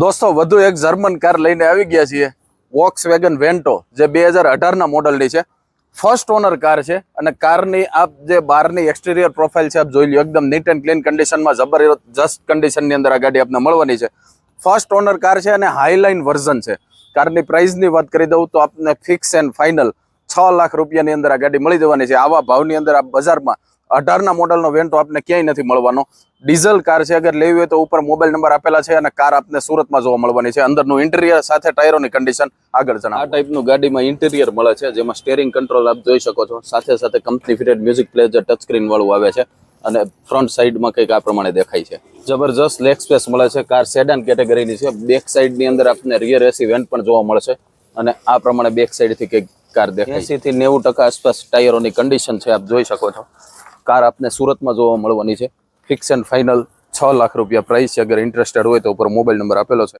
દોસ્તો, વધુ એક જર્મન કાર લઈને આવી ગયા છીએ. વોક્સ વેગન વેન્ટો જે બે હજાર અઢારના મોડલની છે. ફર્સ્ટ ઓનર કાર છે અને કારની આપ જે બહારની એક્સટિરિયર પ્રોફાઇલ છે, આપ જોઈ લો એકદમ નીટ એન્ડ ક્લીન કન્ડિશનમાં જબરજસ્ત કન્ડિશનની અંદર આ ગાડી આપને મળવાની છે. ફર્સ્ટ ઓનર કાર છે અને હાઈલાઇન વર્ઝન છે. કારની પ્રાઇઝની વાત કરી દઉં તો આપને ફિક્સ એન્ડ ફાઇનલ છ લાખ રૂપિયાની અંદર આ ગાડી મળી જવાની છે. આવા ભાવની અંદર આ બજારમાં અઢારના મોડલનો વેન્ટો આપને ક્યાંય નથી મળવાનો. ડીઝલ કાર છે અગર લેવી હોય તો ઉપર મોબાઈલ નંબર આપેલા છે અને કાર આપને સુરતમાં જોવા મળવાની છે. અંદરનું ઇન્ટિરિયર સાથે ટાયરોની કન્ડિશન આગળ જણાવો. આ ટાઈપનું ગાડીમાં ઇન્ટિરિયર મળે છે જેમાં સ્ટેરિંગ કંટ્રોલ આપ જોઈ શકો છો. સાથે સાથે company fitted music player touch screen વાળું આવે છે અને ફ્રન્ટ સાઈડમાં કંઈક આ પ્રમાણે દેખાય છે. જબરજસ્ત લેગ સ્પેસ મળે છે કાર સેડન કેટેગરીની છે. બેક સાઈડની અંદર આપને રિયર એસી વેન્ટ પણ જોવા મળશે અને આ પ્રમાણે બેક સાઈડથી કંઈક કાર દેખાય એસીથી નેવું ટકા આસપાસ ટાયરોની કન્ડિશન છે આપ જોઈ શકો છો. કાર આપને સુરતમાં જોવા મળવાની છે. ફિક્સ એન્ડ ફાઇનલ છ લાખ રૂપિયા પ્રાઇસ છે. અગર ઇન્ટરેસ્ટેડ હોય તો ઉપર મોબાઈલ નંબર આપેલો છે.